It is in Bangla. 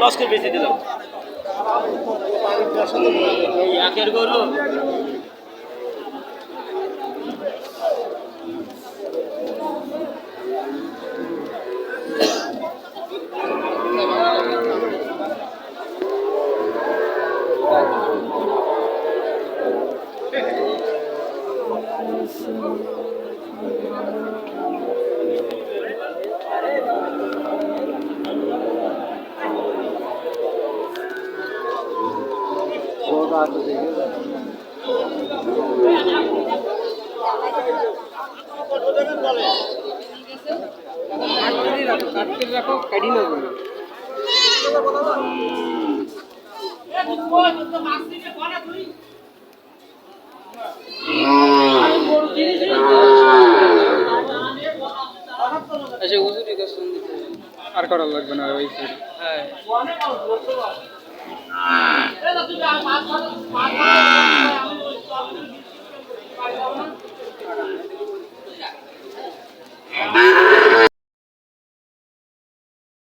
লস করে বেশি দিলাম। একের গরু। রাখো কাটি না বলো আচ্ছা হুজুরি কাছে আর করা লাগবে না ওই হ্যাঁ। হ্যাঁ